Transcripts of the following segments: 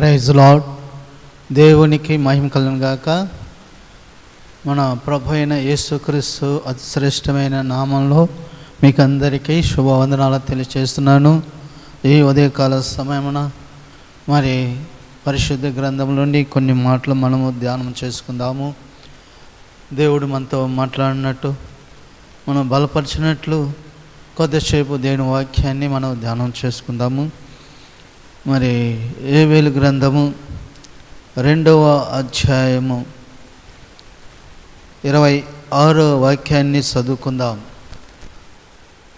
Praise lord దేవునికి మహిమ కలను గాక. మన ప్రభు అయిన యేసుక్రీస్తు అతి శ్రేష్టమైన నామంలో మీకు అందరికీ శుభవందనాలు తెలియజేస్తున్నాను ఈ ఉదయకాల సమయమున మరి పరిశుద్ధ గ్రంథం నుండి కొన్ని మాటలు మనము ధ్యానం చేసుకుందాము. దేవుడు మనతో మాట్లాడినట్టు మనం బలపరిచినట్లు కొద్దిసేపు దేవుని వాక్యాన్ని మనం ధ్యానం చేసుకుందాము. మరి ఏవేలు గ్రంథము? రెండవ అధ్యాయము. ఇరవై ఆరో వాక్యాన్ని చదువుకుందాం.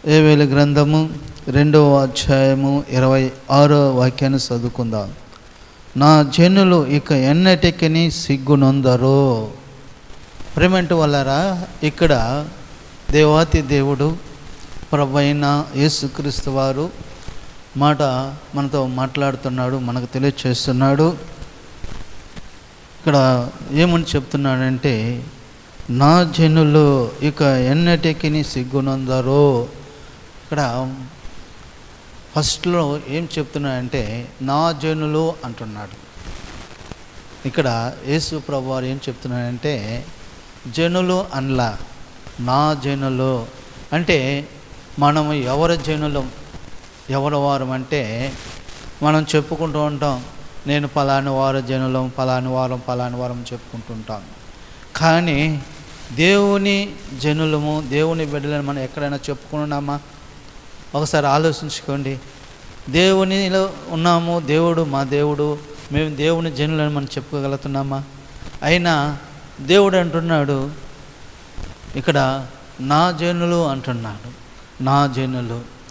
ఏవేలు గ్రంథము? రెండవ అధ్యాయము ఇరవై ఆరో వాక్యాన్ని చదువుకుందాం. నా జనులు ఇక ఎన్నటికి సిగ్గునొందరు? ప్రేమంటు వల్లరా ఇక్కడ దేవాతి దేవుడు ప్రభు అయిన యేసుక్రీస్తు వారు మాట మనతో మాట్లాడుతున్నాడు మనకు తెలియచేస్తున్నాడు. ఇక్కడ ఏమని చెప్తున్నాడంటే నా జనులు ఇక ఎన్నటికి సిగ్గునందరో. ఇక్కడ ఫస్ట్లో ఏం చెప్తున్నాడంటే నా జనులు అంటున్నాడు. ఇక్కడ యేసు ప్రభువారు ఏం చెప్తున్నాడంటే జనులు అనలా నా జనులు. అంటే మనము ఎవరి జనులం? ఎవరి వారం అంటే మనం చెప్పుకుంటూ ఉంటాం నేను పలాని వారు జనులం పలాని వారం పలాని వారం చెప్పుకుంటుంటాం. కానీ దేవుని జనులము దేవుని బిడ్డలను మనం ఎక్కడైనా చెప్పుకున్నామా? ఒకసారి ఆలోచించుకోండి. దేవునిలో ఉన్నాము దేవుడు మా దేవుడు మేము దేవుని జనులను మనం చెప్పుకోగలుగుతున్నామా? అయినా దేవుడు అంటున్నాడు ఇక్కడ నా జనులు అంటున్నాడు నా జనులు.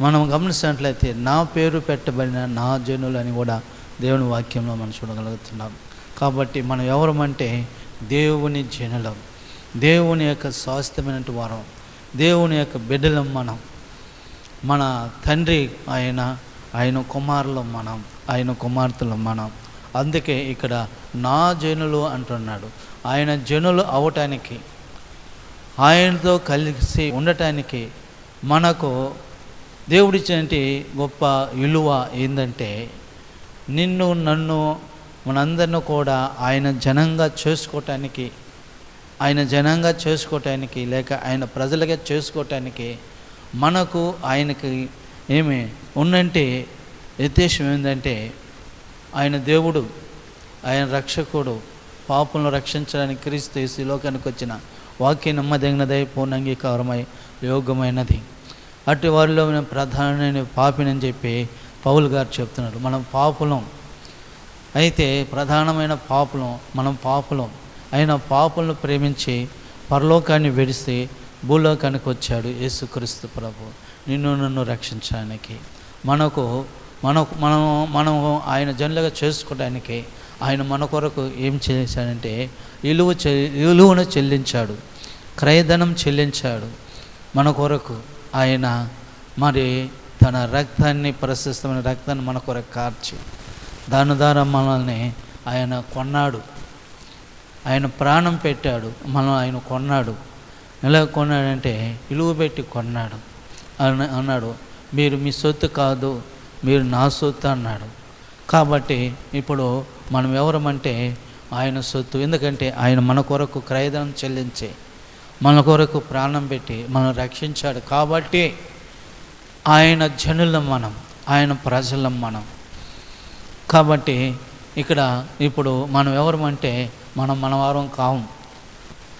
మనం గమనించినట్లయితే నా పేరు పెట్టబడిన నా జనులు అని కూడా దేవుని వాక్యంలో మనం చూడగలుగుతున్నాం. కాబట్టి మనం ఎవరమంటే దేవుని జనులం. దేవుని యొక్క స్వాస్థ్యమైనటువంటి వారం. దేవుని యొక్క బిడ్డలం మనం. మన తండ్రి ఆయన ఆయన కుమారులం మనం. ఆయన కుమార్తెలు మనం. అందుకే ఇక్కడ నా జనులు అంటున్నాడు. ఆయన జనులు అవటానికి ఆయనతో కలిసి ఉండటానికి మనకు దేవుడిచ్చినటువంటి గొప్ప విలువ ఏంటంటే నిన్ను నన్ను మనందరిని కూడా ఆయన జనంగా చేసుకోవటానికి ఆయన జనంగా చేసుకోవటానికి లేక ఆయన ప్రజలుగా చేసుకోవటానికి మనకు ఆయనకి ఏమి ఉన్నంటే ఉద్దేశం ఏంటంటే ఆయన దేవుడు ఆయన రక్షకుడు పాపలను రక్షించడానికి క్రీస్తు ఈ లోకానికి వచ్చిన వాక్య నమ్మదగినదై పూర్ణ అంగీకారమై యోగ్యమైనది. అటు వారిలో నేను ప్రధానమైన పాపినని చెప్పి పౌలు గారు చెప్తున్నారు. మనం పాపులం. అయితే ప్రధానమైన పాపులం మనం పాపులం. అయిన పాపులను ప్రేమించి పరలోకాన్ని విడిస్తే భూలోకానికి వచ్చాడు యేసుక్రీస్తు ప్రభు. నిన్ను నన్ను రక్షించడానికి. మనకు మనకు మనం మనం ఆయన జనులుగా చేసుకోవడానికి ఆయన మన కొరకు ఏం చేశాడంటే ఇలువ చె ఇలువను చెల్లించాడు. క్రయధనం చెల్లించాడు మన కొరకు. ఆయన మరి తన రక్తాన్ని ప్రశస్తమైన రక్తాన్ని మన కొరకు కార్చి దాని ద్వారా మనల్ని ఆయన కొన్నాడు. ఆయన ప్రాణం పెట్టాడు మనం ఆయన కొన్నాడు. ఎలా కొన్నాడంటే ఇలువ పెట్టి కొన్నాడు. అని అన్నాడు మీరు మీ సొత్తు కాదు మీరు నా సొత్తు అన్నాడు. కాబట్టి ఇప్పుడు మనం ఎవరమంటే ఆయన సొత్తు ఎందుకంటే ఆయన మన కొరకు క్రయదనం చెల్లించే మన కొరకు ప్రాణం పెట్టి మనం రక్షించాడు. కాబట్టి ఆయన జనులం మనం ఆయన ప్రజలం మనం. కాబట్టి ఇక్కడ ఇప్పుడు మనం ఎవరమంటే మనం మన వారం కావు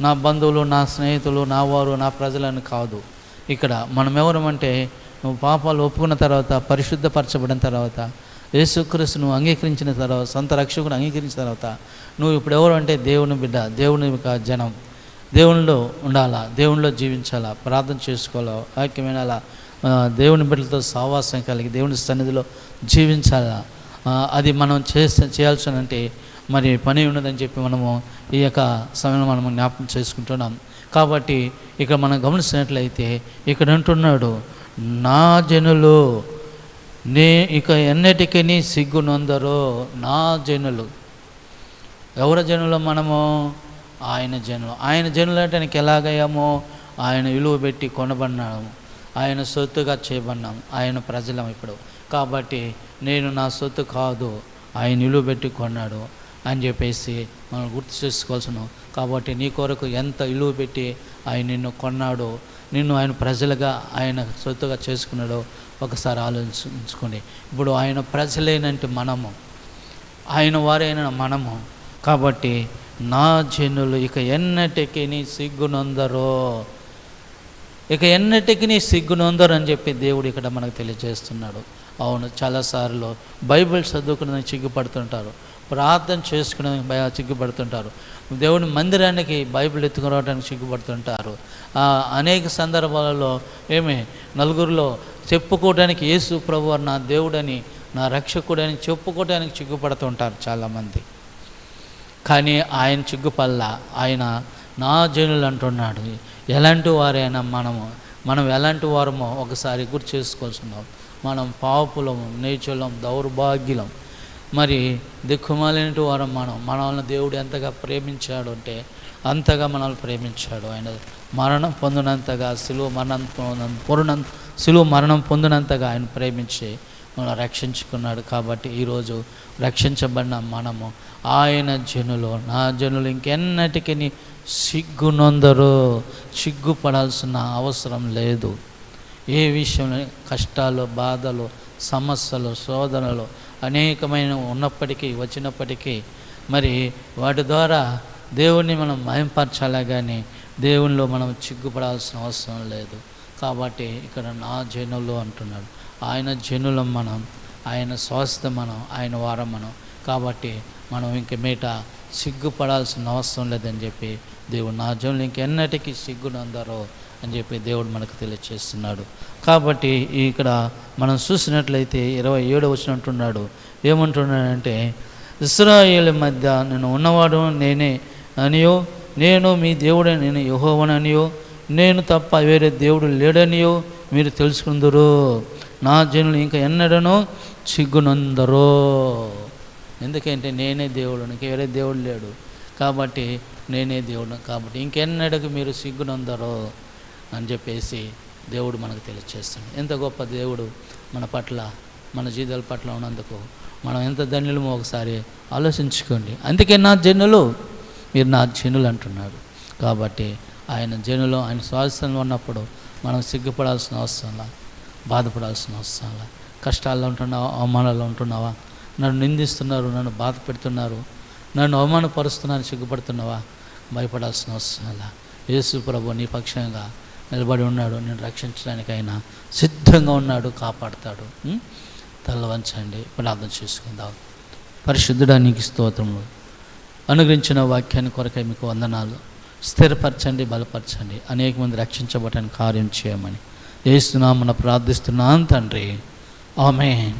నా బంధువులు నా స్నేహితులు నా వారు నా ప్రజలని కాదు. ఇక్కడ మనం ఎవరమంటే నువ్వు పాపాలు ఒప్పుకున్న తర్వాత పరిశుద్ధపరచబడిన తర్వాత యేసుక్రీస్తు నువ్వు అంగీకరించిన తర్వాత సొంత రక్షకుడు అంగీకరించిన తర్వాత నువ్వు ఇప్పుడు ఎవరు అంటే దేవుని బిడ్డ దేవుని యొక్క జనం. దేవునిలో ఉండాలా? దేవునిలో జీవించాలా? ప్రార్థన చేసుకోవాలా? వాక్యమైన అలా దేవుని బిడ్డలతో సావాసం కలిగి దేవుని సన్నిధిలో జీవించాలా? అది మనం చేస్తే చేయాల్సిన అంటే మరి పని ఉన్నదని చెప్పి మనము ఈ యొక్క సమయంలో మనము జ్ఞాపకం చేసుకుంటున్నాం. కాబట్టి ఇక్కడ మనం గమనించినట్లయితే ఇక్కడ అంటున్నాడు నా జనులు నే ఇక ఎన్నటికీ సిగ్గునొందరో నా జనులు. ఎవరి జనులు మనము? ఆయన జనులు. ఆయన జనులు అంటే ఆయనకి ఎలాగయ్యామో? ఆయన విలువ పెట్టి కొనబడినాము. ఆయన సొత్తుగా చేయబడినాం ఆయన ప్రజలం ఇప్పుడు. కాబట్టి నేను నా సొత్తు కాదు ఆయన విలువ పెట్టి కొన్నాడు అని చెప్పేసి మనం గుర్తు చేసుకోవాల్సిన కాబట్టి నీ కొరకు ఎంత విలువ పెట్టి ఆయన నిన్ను కొన్నాడో నిన్ను ఆయన ప్రజలుగా ఆయన సొత్తుగా చేసుకున్నాడో ఒకసారి ఆలోచించుకోండి. ఇప్పుడు ఆయన ప్రజలేనంటే మనము. ఆయన వారైన మనము. కాబట్టి నా జనులు ఇక ఎన్నటికి నీ సిగ్గునొందరో ఇక ఎన్నటికి నీ సిగ్గునొందరు అని చెప్పి దేవుడు ఇక్కడ మనకు తెలియజేస్తున్నాడు. అవును చాలాసార్లు బైబిల్ చదువుకుని సిగ్గుపడుతుంటారు. ప్రార్థన చేసుకుని భయ- సిగ్గుపడుతుంటారు. దేవుని మందిరానికి బైబిల్ ఎత్తుకురావడానికి సిగ్గుపడుతుంటారు. ఆ, అనేక సందర్భాలలో ఏమి నలుగురిలో చెప్పుకోవడానికి యేసు ప్రభు నా దేవుడని నా రక్షకుడని చెప్పుకోవడానికి సిగ్గుపడుతుంటారు చాలామంది. కానీ ఆయన చిగ్గుపల్ల ఆయన నా జనులు అంటున్నాడు. ఎలాంటి వారైనా మనము మనం ఎలాంటి వారమో ఒకసారి గుర్తు చేసుకోవాల్సిన్నాం మనం పాపులం నీచులం దౌర్భాగ్యులం. మరి దిక్కుమాలినటి వారం మనం మనల్ని దేవుడు ఎంతగా ప్రేమించాడు అంటే అంతగా మనల్ని ప్రేమించాడు. ఆయన మరణం పొందినంతగా సిలువ మరణం పొందిన- పూర్ణ సిలువ మరణం పొందినంతగా ఆయన ప్రేమించి మనం రక్షించుకున్నాడు కాబట్టి ఈరోజు రక్షించబడిన మనము ఆయన జనులు నా జనులు ఇంకెన్నటికీ సిగ్గునొందరు సిగ్గుపడాల్సిన అవసరం లేదు. ఏ విషయంలో కష్టాలు బాధలు సమస్యలు శోధనలు అనేకమైన ఉన్నప్పటికీ వచ్చినప్పటికీ మరి వాటి ద్వారా దేవుణ్ణి మనం మయంపరచాలే కానీ దేవునిలో మనం చిగ్గుపడాల్సిన అవసరం లేదు. కాబట్టి ఇక్కడ నా జనులు అంటున్నాడు. ఆయన జనులం మనం ఆయన స్వస్థ మనం ఆయన వారం మనం. కాబట్టి మనం ఇంక మీట సిగ్గుపడాల్సిన అవసరం లేదని చెప్పి దేవుడు నా జనులు ఇంకెన్నటికీ సిగ్గునందరో అని చెప్పి దేవుడు మనకు తెలియచేస్తున్నాడు. కాబట్టి ఇక్కడ మనం చూసినట్లయితే ఇరవై ఏడు వచ్చినట్టున్నాడు ఏమంటున్నాడంటే ఇస్రాయేల్ మధ్య నేను ఉన్నవాడు నేనే అనియో నేను మీ దేవుడే నేను యహోవననియో నేను తప్ప వేరే దేవుడు లేడనియో మీరు తెలుసుకుందరు. నా జనులు ఇంకా ఎన్నడనో సిగ్గునందరో ఎందుకంటే నేనే దేవుడు ఇంక వేరే దేవుడు లేడు. కాబట్టి నేనే దేవుడు కాబట్టి ఇంకెన్నడకు మీరు సిగ్గునందరో అని చెప్పేసి దేవుడు మనకు తెలియచేస్తాడు. ఎంత గొప్ప దేవుడు మన పట్ల మన జీవితాల పట్ల ఉన్నందుకు. మనం ఎంత ధన్యులమో ఒకసారి ఆలోచించుకోండి. అందుకే నా జనులు మీరు నా జనులు అంటున్నాడు. కాబట్టి ఆయన జనులు ఆయన స్వాస్థ్యంలో ఉన్నప్పుడు మనం సిగ్గుపడాల్సిన అవసరంలా బాధపడాల్సిన అవసరంలా కష్టాల్లో ఉంటున్నావా? అవమానాల్లో ఉంటున్నావా? నన్ను నిందిస్తున్నారు నన్ను బాధ పెడుతున్నారు నన్ను అవమానపరుస్తున్నాను సిగ్గుపడుతున్నావా? భయపడాల్సిన అవసరంలా యేసు ప్రభు నీ పక్షంగా నిలబడి ఉన్నాడు. నేను రక్షించడానికైనా సిద్ధంగా ఉన్నాడు. కాపాడుతాడు. ఉం? ప్రార్థన చేసుకుందాం. పరిశుద్ధుడా నీకు స్తోత్రములు. అనుగ్రహించిన వాక్యాన్ని కొరకై మీకు వందనాలు. స్థిరపరచండి బలపరచండి. అనేక మంది రక్షించబడటానికి కార్యం చేయమని. ఏస్తున్నామని ప్రార్థిస్తున్నాను తండ్రి. ఆమె